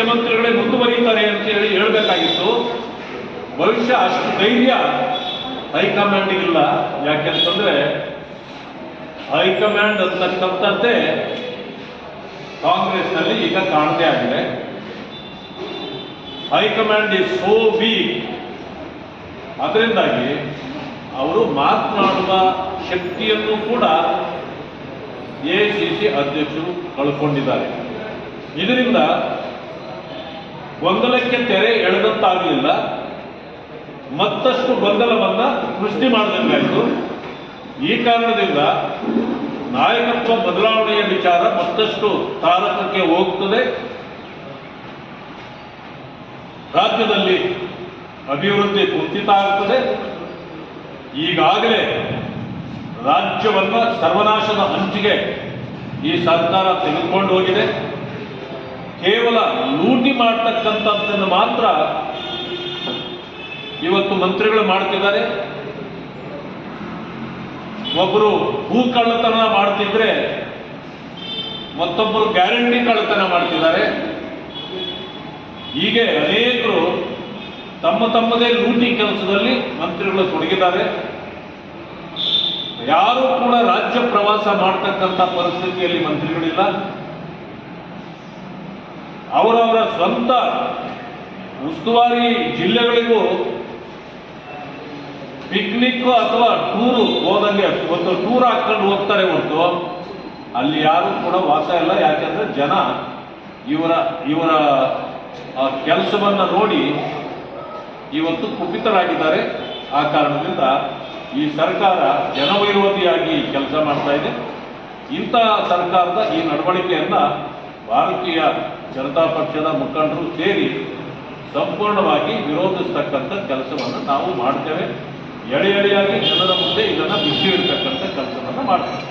ಮುಖ್ಯಮಂತ್ರಿಗಳೇ ಮುಂದುವರಿಯುತ್ತಾರೆ ಅಂತ ಹೇಳಿ ಹೇಳಬೇಕಾಗಿತ್ತು. ಭವಿಷ್ಯ ಅಷ್ಟು ಧೈರ್ಯ ಹೈಕಮಾಂಡಿಗಿಲ್ಲ. ಯಾಕೆಂತಂದ್ರೆ ಹೈಕಮಾಂಡ್ ಅಂತಕ್ಕಂಥದ್ದೇ ಕಾಂಗ್ರೆಸ್ನಲ್ಲಿ ಈಗ ಕಾಣದೇ ಆಗಿದೆ ಹೈಕಮಾಂಡ್ ಇಸ್ ಸೋ ವೀಕ್. ಅದರಿಂದಾಗಿ ಅವರು ಮಾತನಾಡುವ ಶಕ್ತಿಯನ್ನು ಕೂಡ ಎ ಸಿ ಸಿ ಅಧ್ಯಕ್ಷರು ಕಳ್ಕೊಂಡಿದ್ದಾರೆ. ಇದರಿಂದ ಗೊಂದಲಕ್ಕೆ ತೆರೆ ಎಳೆದಂತಾಗಲಿಲ್ಲ ಮತ್ತಷ್ಟು ಗೊಂದಲವನ್ನು ಸೃಷ್ಟಿ ಮಾಡಿದಂಗಾಯಿತು ಈ ಕಾರಣದಿಂದ ನಾಯಕತ್ವ ಬದಲಾವಣೆಯ ವಿಚಾರ ಮತ್ತಷ್ಟು ತಾರಕಕ್ಕೆ ಹೋಗ್ತದೆ. ರಾಜ್ಯದಲ್ಲಿ ಅಭಿವೃದ್ಧಿ ಕುಂಠಿತ ಆಗ್ತದೆ. ಈಗಾಗಲೇ ರಾಜ್ಯವನ್ನು ಸರ್ವನಾಶದ ಹಂಚಿಗೆ ಈ ಸರ್ಕಾರ ತೆಗೆದುಕೊಂಡು ಹೋಗಿದೆ. ಕೇವಲ ಲೂಟಿ ಮಾಡ್ತಕ್ಕಂಥದ್ದನ್ನು ಮಾತ್ರ ಇವತ್ತು ಮಂತ್ರಿಗಳು ಮಾಡ್ತಿದ್ದಾರೆ. ಒಬ್ಬರು ಭೂ ಕಳ್ಳತನ ಮಾಡ್ತಿದ್ರೆ ಮತ್ತೊಬ್ಬರು ಗ್ಯಾರಂಟಿ ಕಳ್ಳತನ ಮಾಡ್ತಿದ್ದಾರೆ. ಹೀಗೆ ಅನೇಕರು ತಮ್ಮ ತಮ್ಮದೇ ಲೂಟಿ ಕೆಲಸದಲ್ಲಿ ಮಂತ್ರಿಗಳು ತೊಡಗಿದ್ದಾರೆ. ಯಾರು ಕೂಡ ರಾಜ್ಯ ಪ್ರವಾಸ ಮಾಡ್ತಕ್ಕಂಥ ಪರಿಸ್ಥಿತಿಯಲ್ಲಿ ಮಂತ್ರಿಗಳಿಲ್ಲ. ಅವರವರ ಸ್ವಂತ ಉಸ್ತುವಾರಿ ಜಿಲ್ಲೆಗಳಿಗೂ ಪಿಕ್ನಿಕ್ ಅಥವಾ ಟೂರು ಹೋದಂಗೆ ಒಂದು ಟೂರ್ ಹಾಕೊಂಡು ಹೋಗ್ತಾರೆ ಹೊರತು, ಅಲ್ಲಿ ಯಾರು ಕೂಡ ವಾಸ ಇಲ್ಲ. ಯಾಕೆಂದ್ರೆ ಜನ ಇವರ ಇವರ ಕೆಲಸವನ್ನ ನೋಡಿ ಇವತ್ತು ಕುಪಿತರಾಗಿದ್ದಾರೆ. ಆ ಕಾರಣದಿಂದ ಈ ಸರ್ಕಾರ ಜನವಿರೋಧಿಯಾಗಿ ಕೆಲಸ ಮಾಡ್ತಾ ಇದೆ. ಇಂತಹ ಸರ್ಕಾರದ ಈ ನಡವಳಿಕೆಯನ್ನ ಭಾರತೀಯ ಜನತಾ ಪಕ್ಷದ ಮುಖಂಡರು ಸೇರಿ ಸಂಪೂರ್ಣವಾಗಿ ವಿರೋಧಿಸ್ತಕ್ಕಂಥ ಕೆಲಸವನ್ನು ನಾವು ಮಾಡ್ತೇವೆ. ಎಳೆ ಎಳೆಯಾಗಿ ಜನರ ಮುಂದೆ ಇದನ್ನು ಬಿಸಿ ಇಡ್ತಕ್ಕಂಥ ಕೆಲಸವನ್ನು ಮಾಡ್ತೇವೆ.